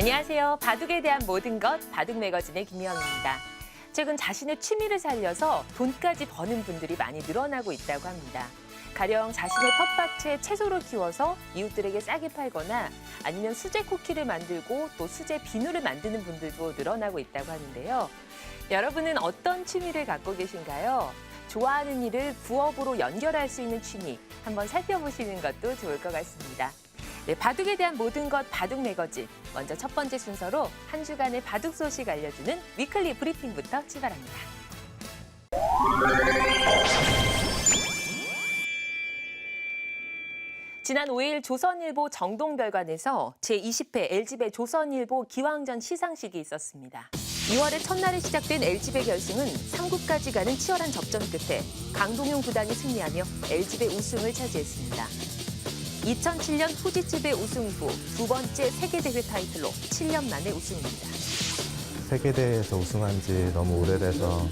안녕하세요. 바둑에 대한 모든 것 바둑 매거진의 김미영입니다. 최근 자신의 취미를 살려서 돈까지 버는 분들이 많이 늘어나고 있다고 합니다. 가령 자신의 텃밭에 채소를 키워서 이웃들에게 싸게 팔거나 아니면 수제 쿠키를 만들고 또 수제 비누를 만드는 분들도 늘어나고 있다고 하는데요. 여러분은 어떤 취미를 갖고 계신가요? 좋아하는 일을 부업으로 연결할 수 있는 취미 한번 살펴보시는 것도 좋을 것 같습니다. 네, 바둑에 대한 모든 것 바둑 매거진. 먼저 첫 번째 순서로 한 주간의 바둑 소식 알려주는 위클리 브리핑부터 출발합니다. 지난 5일 조선일보 정동별관에서 제20회 LG배 조선일보 기왕전 시상식이 있었습니다. 2월의 첫날에 시작된 LG배 결승은 3구까지 가는 치열한 접전 끝에 강동용 구단이 승리하며 LG배 우승을 차지했습니다. 2007년 후지츠배 우승 이후 두 번째 세계대회 타이틀로 7년 만에 우승입니다. 세계대회에서 우승한 지 너무 오래돼서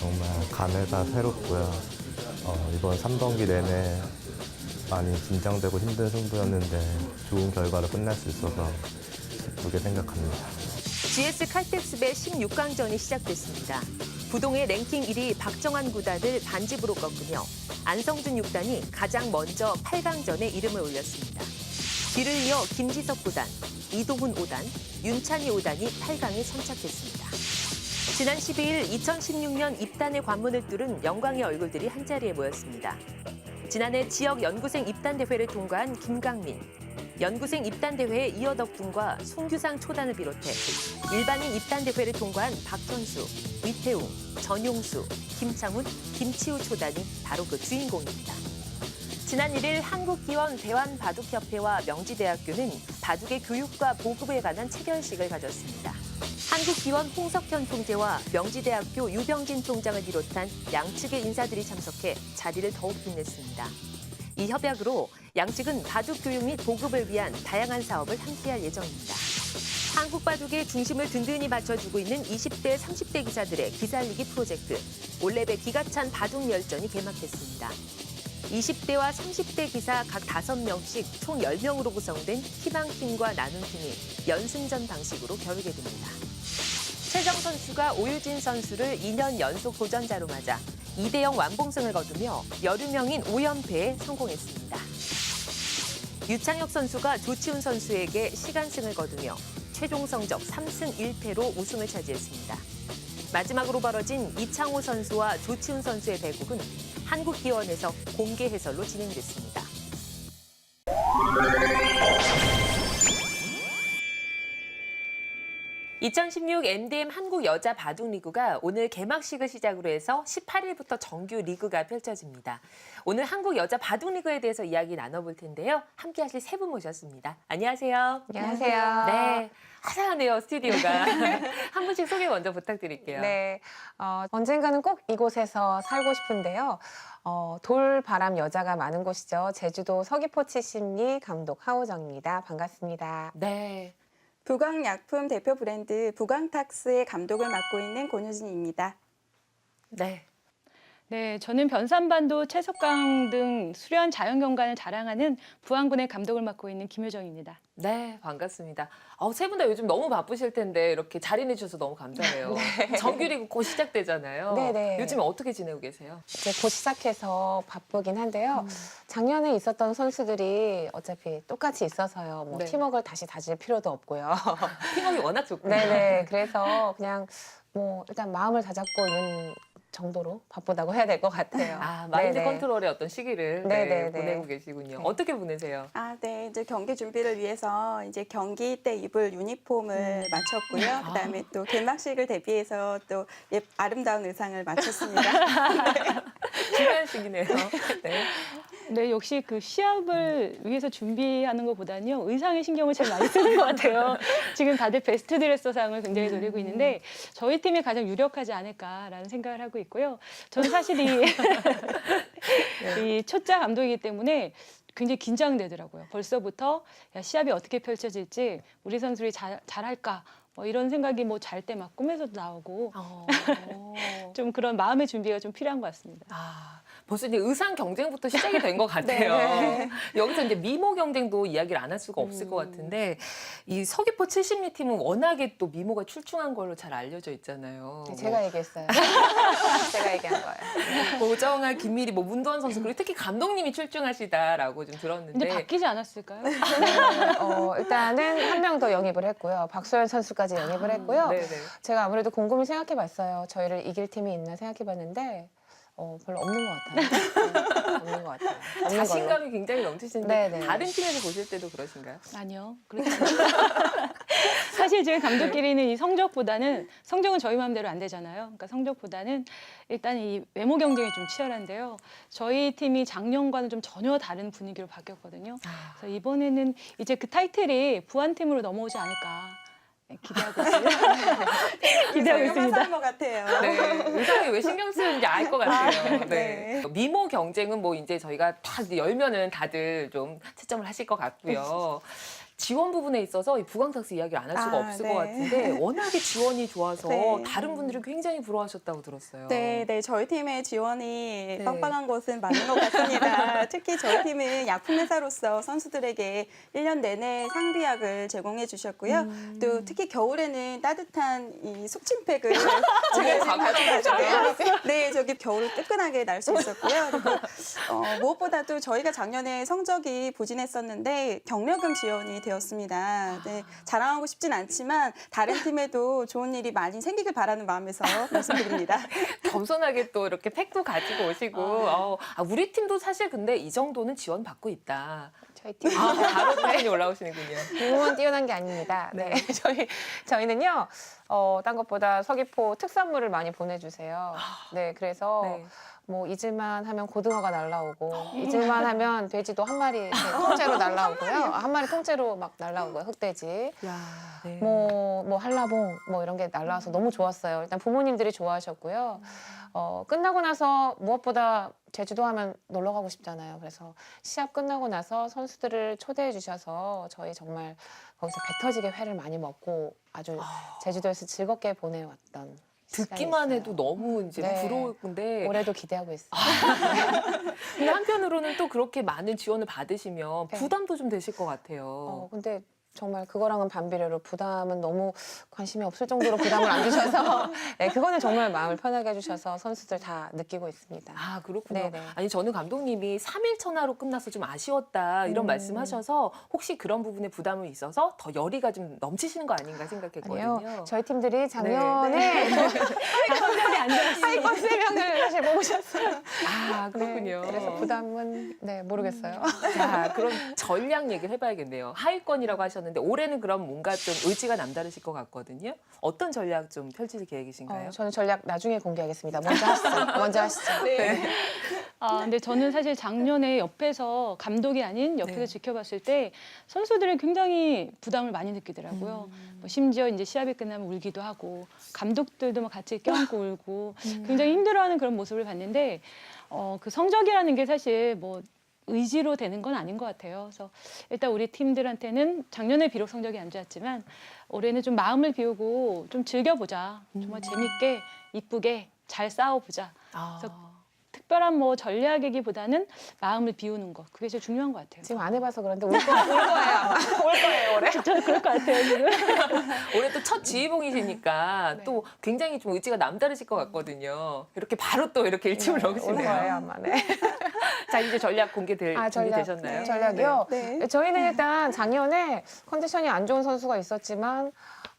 정말 감회가 새롭고요. 어, 이번 3경기 내내 많이 긴장되고 힘든 승부였는데 좋은 결과로 끝날 수 있어서 기쁘게 생각합니다. GS 칼텍스배 16강전이 시작됐습니다. 부동의 랭킹 1위 박정환 구단을 반집으로 꺾으며 안성준 6단이 가장 먼저 8강전에 이름을 올렸습니다. 뒤를 이어 김지석 구단, 이동훈 5단, 윤찬희 5단이 8강에 선착했습니다. 지난 12일 2016년 입단의 관문을 뚫은 영광의 얼굴들이 한자리에 모였습니다. 지난해 지역 연구생 입단 대회를 통과한 김강민, 연구생 입단 대회의 이어덕 군과 송규상 초단을 비롯해 일반인 입단 대회를 통과한 박현수, 위태웅, 전용수, 김창훈, 김치우 초단이 바로 그 주인공입니다. 지난 1일 한국기원 대환바둑협회와 명지대학교는 바둑의 교육과 보급에 관한 체결식을 가졌습니다. 한국기원 홍석현 총재와 명지대학교 유병진 총장을 비롯한 양측의 인사들이 참석해 자리를 더욱 빛냈습니다. 이 협약으로 양측은 바둑 교육 및 보급을 위한 다양한 사업을 함께할 예정입니다. 한국 바둑의 중심을 든든히 받쳐주고 있는 20대, 30대 기사들의 기살리기 프로젝트 올레베 기가 찬 바둑 열전이 개막했습니다. 20대와 30대 기사 각 5명씩 총 10명으로 구성된 희망팀과 나눔팀이 연승전 방식으로 겨루게 됩니다. 최정 선수가 오유진 선수를 2년 연속 도전자로 맞아 2대0 완봉승을 거두며 여류 명인 5연패에 성공했습니다. 유창혁 선수가 조치훈 선수에게 시간승을 거두며 최종 성적 3승 1패로 우승을 차지했습니다. 마지막으로 벌어진 이창호 선수와 조치훈 선수의 대국은 한국기원에서 공개 해설로 진행됐습니다. (2016) MDM 한국 여자 바둑 리그가 오늘 개막식을 시작으로 해서 18일부터 정규 리그가 펼쳐집니다. 오늘 한국 여자 바둑 리그에 대해서 이야기 나눠볼 텐데요. 함께 하실 세 분 모셨습니다. 안녕하세요. 안녕하세요. 네. 화사하네요, 스튜디오가. 한 분씩 소개 먼저 부탁드릴게요. 네. 어, 언젠가는 꼭 이곳에서 살고 싶은데요. 어, 돌바람 여자가 많은 곳이죠. 제주도 서귀포 치 심리 감독 하우정입니다. 반갑습니다. 네. 부광약품 대표 브랜드 부광탁스의 감독을 맡고 있는 권효진입니다. 네. 네, 저는 변산반도 채석강 등 수려한 자연경관을 자랑하는 부안군의 감독을 맡고 있는 김효정입니다. 네, 반갑습니다. 어, 세분 다 요즘 너무 바쁘실 텐데 이렇게 자리 내 주셔서 너무 감사해요. 정규리그 곧 시작되잖아요. 네 네. 요즘에 어떻게 지내고 계세요? 이제 곧 시작해서 바쁘긴 한데요. 작년에 있었던 선수들이 어차피 똑같이 있어서요. 뭐 네. 팀워크를 다시 다질 필요도 없고요. 팀워크 워낙 좋군요. 네네. 그래서 그냥 뭐 일단 마음을 다잡고 있는 정도로 바쁘다고 해야 될 것 같아요. 아, 마인드 네네. 컨트롤의 어떤 시기를 네, 네네네. 보내고 계시군요. 네. 어떻게 보내세요? 아, 네. 이제 경기 준비를 위해서 이제 경기 때 입을 유니폼을 마쳤고요. 그다음에 또 개막식을 대비해서 또 예, 아름다운 의상을 마쳤습니다. 중요한 시기네요. 네. 네, 역시 그 시합을 위해서 준비하는 것보다는요, 의상에 신경을 제일 많이 쓰는 것 같아요. 지금 다들 베스트 드레서상을 굉장히 노리고 있는데, 저희 팀이 가장 유력하지 않을까라는 생각을 하고 있고요. 저는 사실 이, 이 초짜 감독이기 때문에 굉장히 긴장되더라고요. 벌써부터 야, 시합이 어떻게 펼쳐질지, 우리 선수들이 잘, 잘할까, 뭐 이런 생각이 뭐 잘 때 막 꿈에서도 나오고, 어. 좀 그런 마음의 준비가 좀 필요한 것 같습니다. 아, 벌써 이제 의상 경쟁부터 시작이 된 것 같아요. 네. 여기서 이제 미모 경쟁도 이야기를 안 할 수가 없을 것 같은데 이 서귀포 70리 팀은 워낙에 또 미모가 출중한 걸로 잘 알려져 있잖아요. 네, 제가 얘기했어요. 제가 얘기한 거예요. 뭐 오정아, 김미리, 뭐 문도원 선수 그리고 특히 감독님이 출중하시다라고 좀 들었는데 근데 바뀌지 않았을까요? 네, 어, 일단은 한 명 더 영입을 했고요. 박소연 선수까지 영입을 했고요. 네네. 제가 아무래도 곰곰이 생각해봤어요. 저희를 이길 팀이 있나 생각해봤는데 어, 별로 없는 것 같아요. 네, 없는 것 같아요. 없는 걸로. 자신감이 굉장히 넘치시는데 네네. 다른 팀에서 보실 때도 그러신가요? 아니요. 그렇지 않아요. 사실 저희 감독끼리는 이 성적보다는 성적은 저희 마음대로 안 되잖아요. 그러니까 성적보다는 일단 이 외모 경쟁이 좀 치열한데요. 저희 팀이 작년과는 좀 전혀 다른 분위기로 바뀌었거든요. 그래서 이번에는 이제 그 타이틀이 부안팀으로 넘어오지 않을까 네, 기대하고 있습니다. 기대하고 있습니다. 것 같아요. 네, 의상에 왜 신경 쓰는지 알 것 같아요. 네. 네. 미모 경쟁은 뭐 이제 저희가 다 이제 열면은 다들 좀 채점을 하실 것 같고요. 지원 부분에 있어서 이 부강탁스 이야기를 안 할 수가 아, 없을 네. 것 같은데 워낙에 지원이 좋아서 네. 다른 분들이 굉장히 부러워하셨다고 들었어요. 네, 네, 저희 팀의 지원이 네. 빵빵한 것은 맞는 것 같습니다. 특히 저희 팀은 약품 회사로서 선수들에게 1년 내내 상비약을 제공해 주셨고요. 음. 또 특히 겨울에는 따뜻한 이 숙침팩을 제가 지금 광고죠. 가져가지고 네, 저기 겨울을 뜨끈하게 날 수 있었고요. 그리고 어, 무엇보다도 저희가 작년에 성적이 부진했었는데 경력금 지원이 되었습니다. 네, 자랑하고 싶진 않지만 다른 팀에도 좋은 일이 많이 생기길 바라는 마음에서 말씀드립니다. 겸손하게 또 이렇게 팩도 가지고 오시고 어, 아, 우리 팀도 사실 근데 이 정도는 지원 받고 있다. 저희 팀 아, 바로 표현이 올라오시는군요. 공무원 뛰어난 게 아닙니다. 네, 저희 저희는요, 어, 딴 것보다 서귀포 특산물을 많이 보내주세요. 네, 그래서 네. 뭐 잊을만 하면 고등어가 날라오고 잊을만 하면 돼지도 한 마리 이렇게 통째로 날라오고요. 한 마리 통째로 막 날라오고요. 흑돼지. 야, 네. 뭐, 뭐 한라봉 뭐 이런 게 날라와서 너무 좋았어요. 일단 부모님들이 좋아하셨고요. 어, 끝나고 나서 무엇보다 제주도 하면 놀러 가고 싶잖아요. 그래서 시합 끝나고 나서 선수들을 초대해 주셔서 저희 정말 거기서 배 터지게 회를 많이 먹고 아주 제주도에서 즐겁게 보내왔던 듣기만 해도. 너무 이제 네. 부러운데 올해도 기대하고 있어요. 근데 한편으로는 또 그렇게 많은 지원을 받으시면 네. 부담도 좀 되실 것 같아요. 어, 근데 정말 그거랑은 반비례로 부담은 너무 관심이 없을 정도로 부담을 안 주셔서 네, 그거는 정말 마음을 편하게 해주셔서 선수들 다 느끼고 있습니다. 아 그렇군요. 네네. 아니 저는 감독님이 3일 천하로 끝나서 좀 아쉬웠다 이런 음. 말씀하셔서 혹시 그런 부분에 부담이 있어서 더 열의가 좀 넘치시는 거 아닌가 생각했거든요. 아니요. 저희 팀들이 작년에 다섯 명이 앉아있어요. 하이권 세 명을 사실 뽑으셨어요. 아 그렇군요. 네, 그래서 부담은 네 모르겠어요. 자 그럼 전략 얘기를 해봐야겠네요. 하위권이라고 하셨는데 올해는 그럼 뭔가 좀 의지가 남다르실 것 같거든요. 어떤 전략 좀 펼칠 계획이신가요? 어, 저는 전략 나중에 공개하겠습니다. 먼저 하시죠. 먼저 하시죠. 네. 아, 근데 저는 사실 작년에 옆에서 감독이 아닌 옆에서 네. 지켜봤을 때 선수들이 굉장히 부담을 많이 느끼더라고요. 음. 뭐 심지어 이제 시합이 끝나면 울기도 하고 감독들도 막 같이 껴안고 울고 음. 굉장히 힘들어하는 그런 모습을 봤는데 어, 그 성적이라는 게 사실 뭐 의지로 되는 건 아닌 것 같아요. 그래서 일단 우리 팀들한테는 작년에 비록 성적이 안 좋았지만 올해는 좀 마음을 비우고 좀 즐겨보자. 정말 재밌게 이쁘게 잘 싸워보자. 아. 특별한 뭐 전략이기보다는 마음을 비우는 것 그게 제일 중요한 것 같아요. 지금 안 해봐서 그런데 울, 거, 울 거예요. 울 거예요 올해. 저는 그럴 것 같아요 지금. 올해 또 첫 지휘봉이시니까 네. 또 굉장히 좀 의지가 남다르실 것 같거든요. 이렇게 바로 또 이렇게 일침을 울 넣으시네요. 거예요 아마. 네. 자 이제 전략 공개될 아, 전략. 준비되셨나요? 네. 전략이요. 네. 네, 저희는 일단 작년에 컨디션이 안 좋은 선수가 있었지만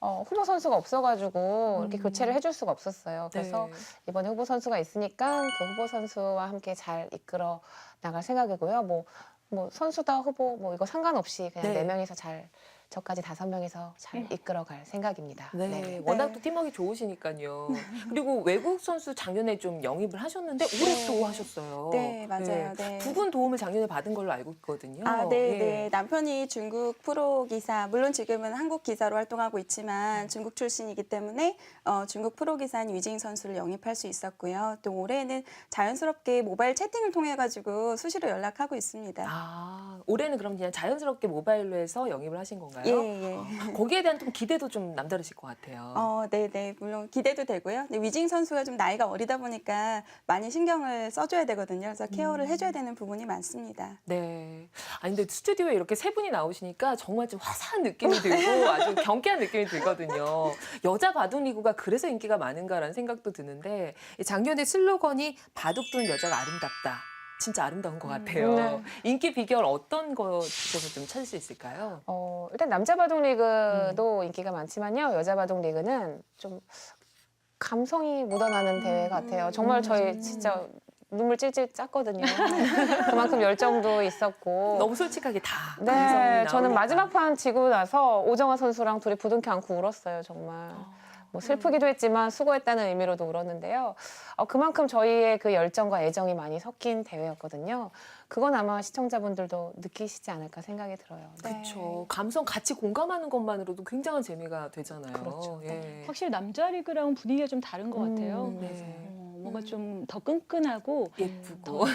어, 후보 선수가 없어가지고 이렇게 교체를 해줄 수가 없었어요. 그래서 네. 이번에 후보 선수가 있으니까 그 후보 선수와 함께 잘 이끌어 나갈 생각이고요. 뭐, 뭐 선수다 후보 뭐 이거 상관없이 그냥 네. 네 명이서 잘 저까지 다섯 명이서 잘 이끌어갈 생각입니다. 네, 네. 워낙 네. 또 팀워크 좋으시니까요. 그리고 외국 선수 작년에 좀 영입을 하셨는데 올해 네. 또 하셨어요. 네, 맞아요. 네. 두분 도움을 작년에 받은 걸로 알고 있거든요. 아, 네, 예. 네. 남편이 중국 프로 기사, 물론 지금은 한국 기사로 활동하고 있지만 중국 출신이기 때문에 어, 중국 프로 기사인 위징 선수를 영입할 수 있었고요. 또 올해는 자연스럽게 모바일 채팅을 통해 가지고 수시로 연락하고 있습니다. 아, 올해는 그럼 그냥 자연스럽게 모바일로 해서 영입을 하신 건가요? 예, 예. 거기에 대한 좀 기대도 좀 남다르실 것 같아요. 어, 네, 네. 물론 기대도 되고요. 근데 위징 선수가 좀 나이가 어리다 보니까 많이 신경을 써줘야 되거든요. 그래서 케어를 해줘야 되는 부분이 많습니다. 네. 아니 근데 스튜디오에 이렇게 세 분이 나오시니까 정말 좀 화사한 느낌이 들고 아주 경쾌한 느낌이 들거든요. 여자 바둑 리그가 그래서 인기가 많은가라는 생각도 드는데 이 작년에 슬로건이 바둑 두는 여자가 아름답다. 진짜 아름다운 것 같아요. 네. 인기 비결 어떤 것에서 좀 찾을 수 있을까요? 어, 일단 남자 바둑 리그도 인기가 많지만요. 여자 바둑 리그는 좀 감성이 묻어나는 대회 같아요. 정말 저희 진짜 눈물 찔찔 짰거든요. 그만큼 열정도 있었고. 너무 솔직하게 다 감성이 네, 저는 나오니까. 마지막 판 지고 나서 오정아 선수랑 둘이 부둥켜 안고 울었어요, 정말. 뭐 슬프기도 했지만 수고했다는 의미로도 울었는데요. 어, 그만큼 저희의 그 열정과 애정이 많이 섞인 대회였거든요. 그건 아마 시청자분들도 느끼시지 않을까 생각이 들어요. 네. 그렇죠. 감성 같이 공감하는 것만으로도 굉장한 재미가 되잖아요. 그렇죠. 예. 확실히 남자 리그랑은 분위기가 좀 다른 것 같아요. 음, 네. 어, 뭔가 좀 더 끈끈하고 예쁘고.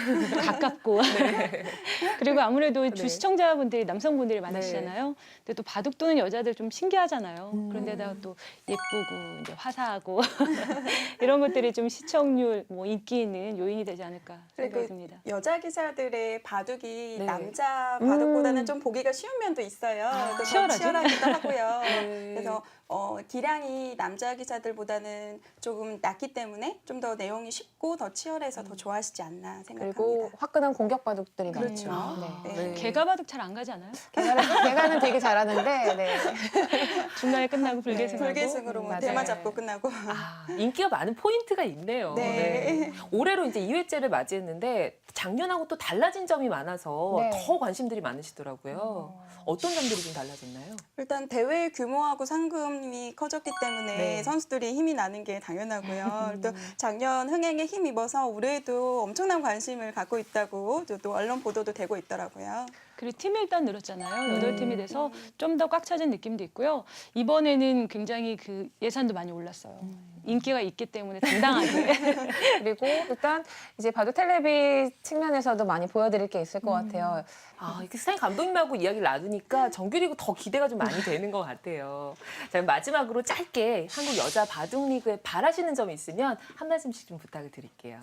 가깝고 그리고 아무래도 주 네. 시청자분들이 남성분들이 많으시잖아요. 근데 또 바둑 두는 여자들 좀 신기하잖아요. 음. 그런데다가 또 예쁘고 이제 화사하고 이런 것들이 좀 시청률 뭐 인기 있는 요인이 되지 않을까 생각이 그리고 듭니다. 여자 기사들의 바둑이 네. 남자 바둑보다는 음. 좀 보기가 쉬운 면도 있어요. 아, 또 치열하죠? 치열하기도 하고요. 네. 그래서 어, 기량이 남자 기사들보다는 조금 낮기 때문에 좀 더 내용이 쉽고 더 치열해서 더 좋아하시지 않나 생각합니다. 그리고 화끈한 공격 바둑들이 그렇죠. 많죠. 네. 네. 개가 바둑 잘 안 가지 않아요? 개가는, 개가는 되게 잘하는데, 네. 중간에 끝나고 불계승하고 불계승으로 뭐 맞아요. 대마 잡고 끝나고. 아, 인기가 많은 포인트가 있네요. 네. 올해로 이제 2회째를 맞이했는데 작년하고 또 달라진 점이 많아서 네. 더 관심들이 많으시더라고요. 어떤 점들이 좀 달라졌나요? 일단 대회 규모하고 상금 이 커졌기 때문에 네. 선수들이 힘이 나는 게 당연하고요. 또 작년 흥행에 힘입어서 올해도 엄청난 관심을 갖고 있다고 또, 또 언론 보도도 되고 있더라고요. 그리고 팀이 일단 늘었잖아요. 여덟 팀이 돼서 음. 좀더 꽉 차진 느낌도 있고요. 이번에는 굉장히 그 예산도 많이 올랐어요. 인기가 있기 때문에 당당하게. 그리고 일단 이제 바둑 텔레비 측면에서도 많이 보여드릴 게 있을 것 같아요. 아, 이렇게 사장님 감독님하고 이야기를 나누니까 정규리그 더 기대가 좀 많이 되는 것 같아요. 자, 그럼 마지막으로 짧게 한국 여자 바둑 리그에 바라시는 점이 있으면 한 말씀씩 좀 부탁을 드릴게요.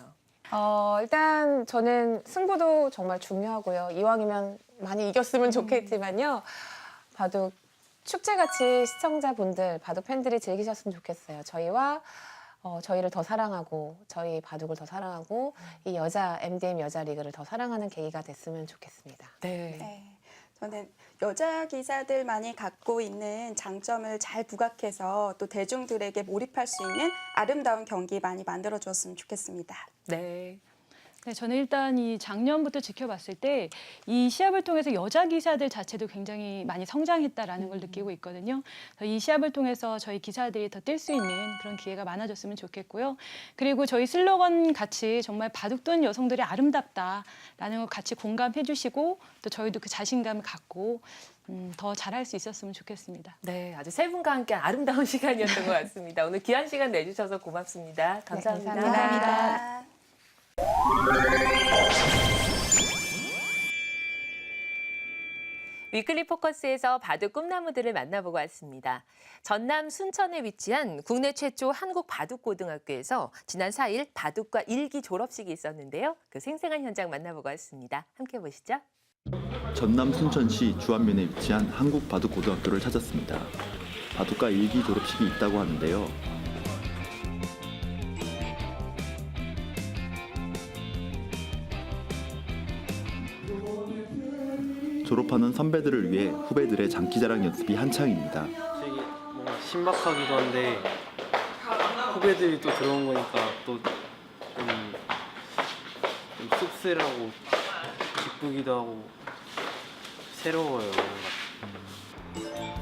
어, 일단 저는 승부도 정말 중요하고요. 이왕이면 많이 이겼으면 좋겠지만요. 바둑 축제같이 시청자분들, 바둑 팬들이 즐기셨으면 좋겠어요. 저희와 어, 저희를 더 사랑하고 저희 바둑을 더 사랑하고 이 여자 MDM 여자 리그를 더 사랑하는 계기가 됐으면 좋겠습니다. 네. 네. 저는 여자 기사들만이 갖고 있는 장점을 잘 부각해서 또 대중들에게 몰입할 수 있는 아름다운 경기 많이 만들어 주었으면 좋겠습니다. 네. 네, 저는 일단 이 작년부터 지켜봤을 때 이 시합을 통해서 여자 기사들 자체도 굉장히 많이 성장했다라는 걸 느끼고 있거든요. 이 시합을 통해서 저희 기사들이 더 뛸 수 있는 그런 기회가 많아졌으면 좋겠고요. 그리고 저희 슬로건 같이 정말 바둑 두는 여성들이 아름답다라는 걸 같이 공감해 주시고 또 저희도 그 자신감을 갖고 음, 더 잘할 수 있었으면 좋겠습니다. 네, 아주 세 분과 함께 아름다운 시간이었던 것 같습니다. 오늘 귀한 시간 내주셔서 고맙습니다. 감사합니다. 네, 감사합니다. 위클리 포커스에서 바둑 꿈나무들을 만나보고 왔습니다. 전남 순천에 위치한 국내 최초 한국 바둑고등학교에서 지난 4일 바둑과 일기 졸업식이 있었는데요. 그 생생한 현장 만나보고 왔습니다. 함께 보시죠. 전남 순천시 주안면에 위치한 한국 바둑고등학교를 찾았습니다. 바둑과 일기 졸업식이 있다고 하는데요. 졸업하는 선배들을 위해 후배들의 장기자랑 연습이 한창입니다. 되게 뭔가 신박하기도 한데 후배들이 또 들어온 거니까 또 좀 좀 씁쓸하고 기쁘기도 하고 새로워요.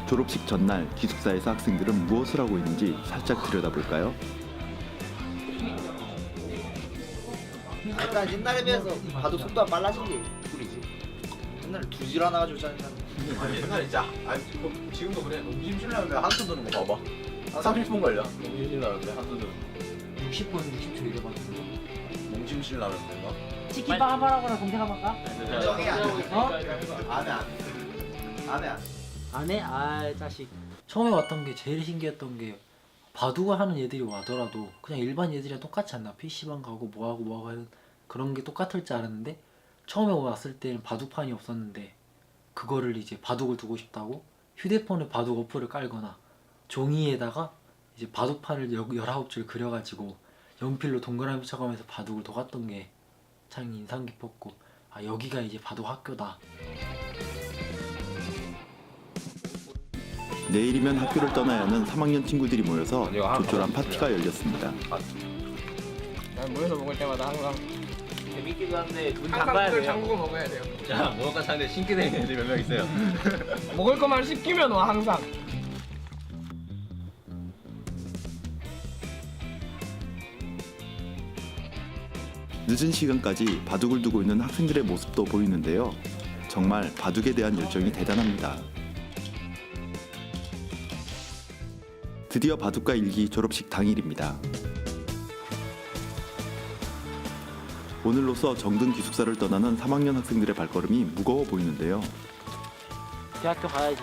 졸업식 전날 기숙사에서 학생들은 무엇을 하고 있는지 살짝 들여다볼까요? 일단 옛날에 비해서 봐도 속도가 빨라진 게. 옛날에 두질 하나 가지고 짜증나. 아니 옛날에 진짜 아니 뭐, 지금도 그래 너무 심심하는데 한숨 드는 거 봐봐 한 30분 걸려 너무 심심하는데 한숨 드는 60분, 60초 이래가지고. 거 몽심실 나는데 너 치킨빵 한번 하거나 검색 한번 할까? 정해 안 돼. 어? 안해 안 해. 안해 안 해. 안 해? 아 자식 처음에 왔던 게 제일 신기했던 게 바둑을 하는 애들이 와더라도 그냥 일반 애들이랑 똑같지 않나 PC방 가고 뭐하고 뭐하고 하는 그런 게 똑같을 줄 알았는데 처음에 왔을 때는 바둑판이 없었는데 그거를 이제 바둑을 두고 싶다고 휴대폰에 바둑 어플을 깔거나 종이에다가 이제 바둑판을 여- 19줄 그려가지고 연필로 동그라미 쳐가면서 바둑을 도갔던 게 참 인상 깊었고 아 여기가 이제 바둑 학교다 내일이면 학교를 떠나야 하는 3학년 친구들이 모여서 조촐한 파티가 열렸습니다. 모여서 먹을 때마다 항상 재밌기도 한데 돈 항상 술 잠그고 먹어야 돼요. 자, 무엇과 상대 신게 되는 애들이 몇명 있어요. 먹을 것만 시키면 와 항상. 늦은 시간까지 바둑을 두고 있는 학생들의 모습도 보이는데요. 정말 바둑에 대한 열정이 대단합니다. 드디어 바둑과 일기 졸업식 당일입니다. 오늘로써 정든 기숙사를 떠나는 3학년 학생들의 발걸음이 무거워 보이는데요. 대학교 가야지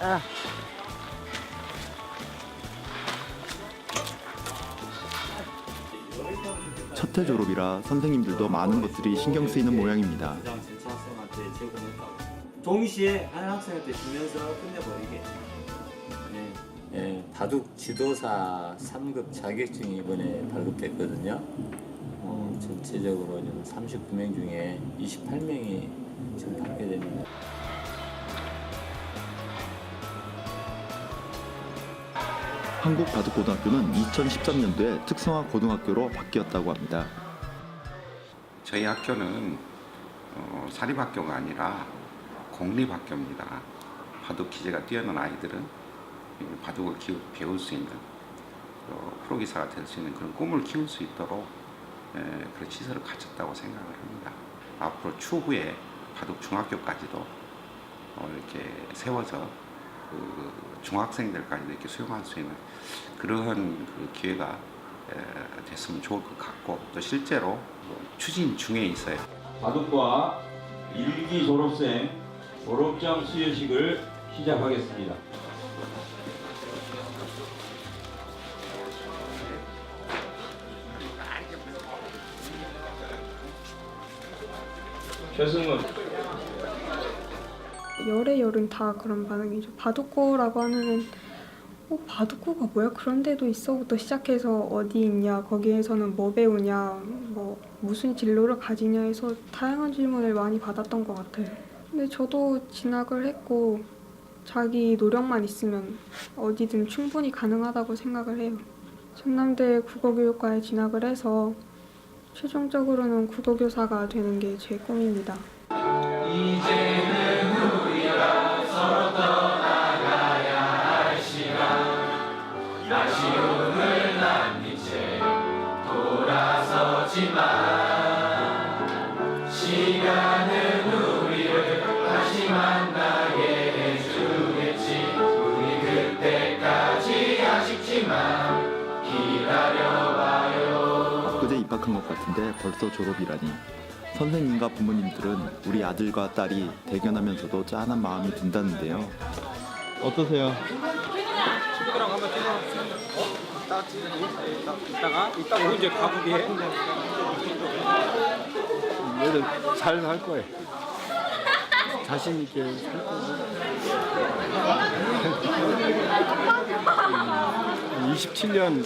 아 첫해 졸업이라 선생님들도 많은 것들이 신경 쓰이는 모양입니다. 동시에 한 학생한테 주면서 끝내버리게. 네. 예, 바둑 지도사 3급 자격증이 이번에 발급됐거든요. 어, 전체적으로 지금 39명 중에 28명이 지금 받게 됩니다. 한국바둑고등학교는 2013년도에 특성화 고등학교로 바뀌었다고 합니다. 저희 학교는 어, 사립학교가 아니라 공립학교입니다. 바둑 기재가 뛰어난 아이들은 이 바둑을 기, 배울 수 있는 어, 프로기사가 될 수 있는 그런 꿈을 키울 수 있도록 에, 그런 시설을 갖췄다고 생각을 합니다. 앞으로 추후에 바둑 중학교까지도 어, 이렇게 세워서 그 중학생들까지도 이렇게 수용할 수 있는 그러한 그 기회가 에, 됐으면 좋을 것 같고 또 실제로 추진 중에 있어요. 바둑과 일기 졸업생 졸업장 수여식을 시작하겠습니다. 최승은 열의 열은 다 그런 반응이죠. 바둑고라고 하면은 어, 바둑고가 뭐야? 그런 데도 있어부터 시작해서 어디 있냐, 거기에서는 뭐 배우냐, 뭐 무슨 진로를 가지냐 해서 다양한 질문을 많이 받았던 것 같아요. 근데 저도 진학을 했고 자기 노력만 있으면 어디든 충분히 가능하다고 생각을 해요. 전남대 국어교육과에 진학을 해서 최종적으로는 국어교사가 되는 게 제 꿈입니다. 벌써 졸업이라니. 선생님과 부모님들은 우리 아들과 딸이 대견하면서도 짠한 마음이 든다는데요. 어떠세요? 친구랑 한번 찍어. 어? 이따 찍 이따가 이따가 이제 가보게 해. 얘는 잘할 거예요. 자신 있게 할 거고. 27년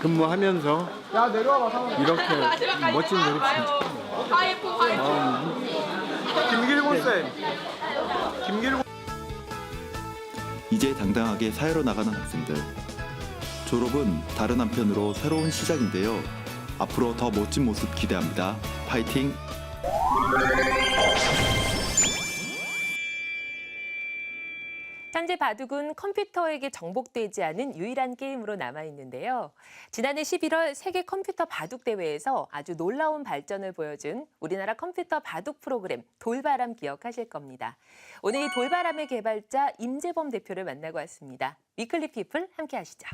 근무하면서 야 내려와봐 상원. 이렇게 멋진 졸업 김길곤 쌤. 김길곤. 이제 당당하게 사회로 나가는 학생들. 졸업은 다른 한편으로 새로운 시작인데요. 앞으로 더 멋진 모습 기대합니다. 파이팅! 현재 바둑은 컴퓨터에게 정복되지 않은 유일한 게임으로 남아 있는데요. 지난해 11월 세계 컴퓨터 바둑 대회에서 아주 놀라운 발전을 보여준 우리나라 컴퓨터 바둑 프로그램 돌바람 기억하실 겁니다. 오늘 이 돌바람의 개발자 임재범 대표를 만나고 왔습니다. 위클리 피플 함께 하시죠.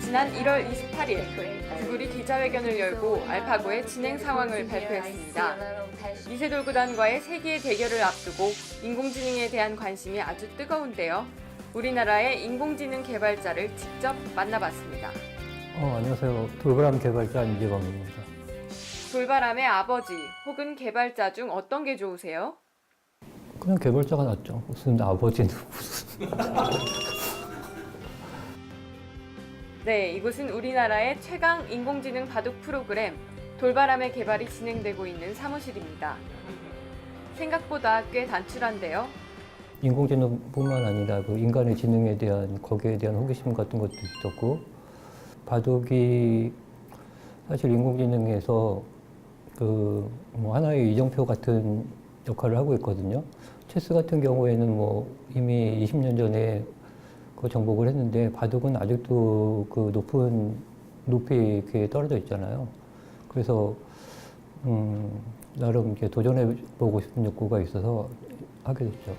지난 1월 28일 구글이 기자회견을 열고 알파고의 진행 상황을 발표했습니다. 이세돌 구단과의 세기의 대결을 앞두고 인공지능에 대한 관심이 아주 뜨거운데요. 우리나라의 인공지능 개발자를 직접 만나봤습니다. 어, 안녕하세요. 돌바람 개발자 임재범입니다. 돌바람의 아버지 혹은 개발자 중 어떤 게 좋으세요? 그냥 개발자가 낫죠. 무슨 아버지는 무슨. 네, 이곳은 우리나라의 최강 인공지능 바둑 프로그램 돌바람의 개발이 진행되고 있는 사무실입니다. 생각보다 꽤 단출한데요. 인공지능뿐만 아니라 그 인간의 지능에 대한 거기에 대한 호기심 같은 것도 있었고 바둑이 사실 인공지능에서 그 뭐 하나의 이정표 같은 역할을 하고 있거든요. 체스 같은 경우에는 뭐 이미 20년 전에 그 정복을 했는데 바둑은 아직도 그 높은 높이 이렇게 떨어져 있잖아요. 그래서 음, 나름 이제 도전해 보고 싶은 욕구가 있어서 하게 됐죠.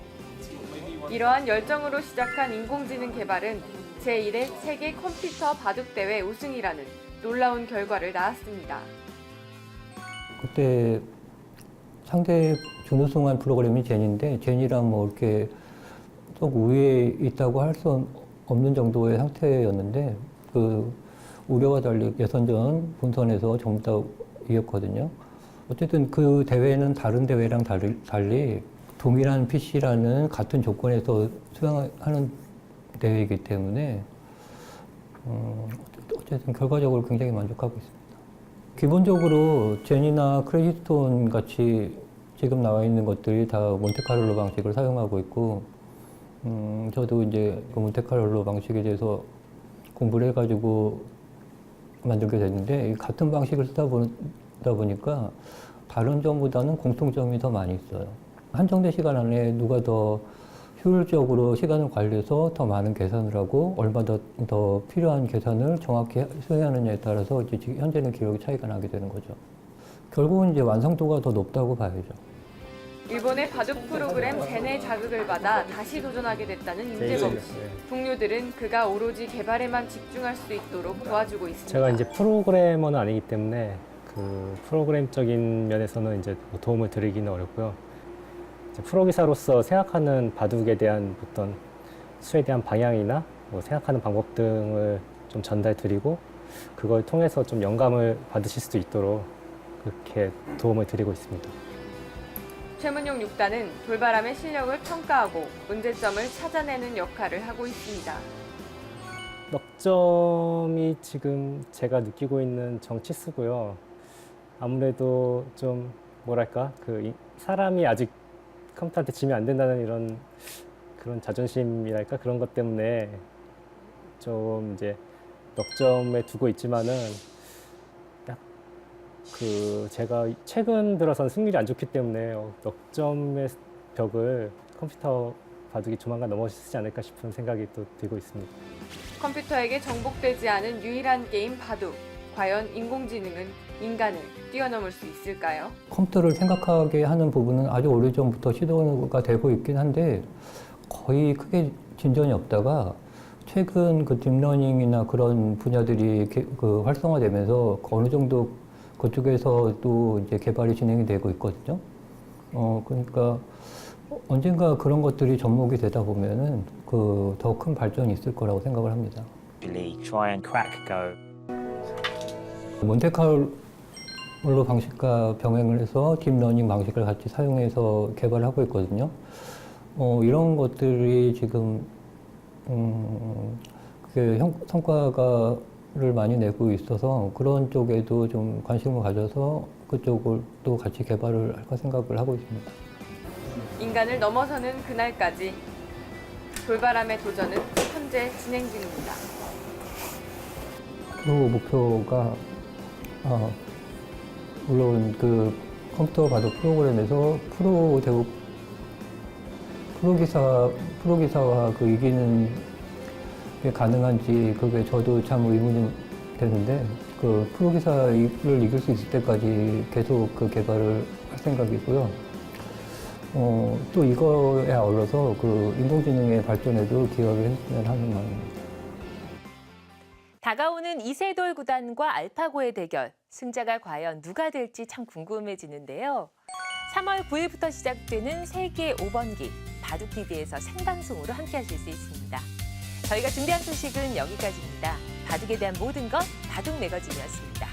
이러한 열정으로 시작한 인공지능 개발은 제1회 세계 컴퓨터 바둑 대회 우승이라는 놀라운 결과를 낳았습니다. 그때 상대 준우승한 프로그램이 제니인데 제니랑 뭐 이렇게 꼭 우위에 있다고 할 수 없는 정도의 상태였는데 그 우려와 달리 예선전 본선에서 전부 다 이겼거든요. 어쨌든 그 대회는 다른 대회랑 달리, 달리 동일한 PC라는 같은 조건에서 수행하는 대회이기 때문에 음, 어쨌든 결과적으로 굉장히 만족하고 있습니다. 기본적으로 제니나 크레디스톤 같이 지금 나와 있는 것들이 다 몬테카를로 방식을 사용하고 있고, 음, 저도 이제 그 몬테카를로 방식에 대해서 공부를 해가지고 만들게 됐는데, 이 같은 방식을 쓰다 보니까 다른 점보다는 공통점이 더 많이 있어요. 한정된 시간 안에 누가 더 효율적으로 시간을 관리해서 더 많은 계산을 하고 얼마 더, 더 필요한 계산을 정확히 수행하느냐에 따라서 이제 현재는 기록이 차이가 나게 되는 거죠. 결국은 이제 완성도가 더 높다고 봐야죠. 일본의 바둑 프로그램 제네 자극을 받아 다시 도전하게 됐다는 임재범 씨. 동료들은 그가 오로지 개발에만 집중할 수 있도록 도와주고 있습니다. 제가 이제 프로그래머는 아니기 때문에 그 프로그램적인 면에서는 이제 뭐 도움을 드리기는 어렵고요. 이제 프로기사로서 생각하는 바둑에 대한 어떤 수에 대한 방향이나 뭐 생각하는 방법 등을 좀 전달 드리고 그걸 통해서 좀 영감을 받으실 수도 있도록 그렇게 도움을 드리고 있습니다. 최문용 6단은 돌바람의 실력을 평가하고 문제점을 찾아내는 역할을 하고 있습니다. 넉점이 지금 제가 느끼고 있는 정치수고요. 아무래도 좀 뭐랄까 그 이- 사람이 아직 컴퓨터한테 지면 안 된다는 이런 그런 자존심이랄까 그런 것 때문에 좀 이제 넉점에 두고 있지만은 약 그 제가 최근 들어선 승률이 안 좋기 때문에 어, 넉점의 벽을 컴퓨터 바둑이 조만간 넘어서지 않을까 싶은 생각이 또 들고 있습니다. 컴퓨터에게 정복되지 않은 유일한 게임 바둑. 과연 인공지능은 인간을 뛰어넘을 수 있을까요? 컴퓨터를 생각하게 하는 부분은 아주 오래전부터 시도가 되고 있긴 한데 거의 크게 진전이 없다가 최근 그 딥러닝이나 그런 분야들이 개- 그 활성화되면서 어느 정도 그쪽에서 또 이제 개발이 진행이 되고 있거든요. 어, 그러니까 언젠가 그런 것들이 접목이 되다 보면은 그 더 큰 발전이 있을 거라고 생각을 합니다. try and crack Go. 몬테카를로 방식과 병행을 해서 딥러닝 방식을 같이 사용해서 개발을 하고 있거든요. 어, 이런 것들이 지금 음, 그 형, 성과 를 많이 내고 있어서 그런 쪽에도 좀 관심을 가져서 그쪽을 또 같이 개발을 할까 생각을 하고 있습니다. 인간을 넘어서는 그날까지 돌바람의 도전은 현재 진행 중입니다. 그 목표가 어, 물론 그 컴퓨터 바둑 프로그램에서 프로 되고 프로 기사 프로 기사와 그 이기는 게 가능한지 그게 저도 참 의문이 되는데 그 프로 기사를 이길 수 있을 때까지 계속 그 개발을 할 생각이고요. 어, 또 이거에 아울러서 그 인공지능의 발전에도 기여를 했으면 하는 마음입니다. 다가오는 이세돌 구단과 알파고의 대결. 승자가 과연 누가 될지 참 궁금해지는데요. 3월 9일부터 시작되는 세계 5번기 바둑 TV에서 생방송으로 함께하실 수 있습니다. 저희가 준비한 소식은 여기까지입니다. 바둑에 대한 모든 것 바둑 매거진이었습니다.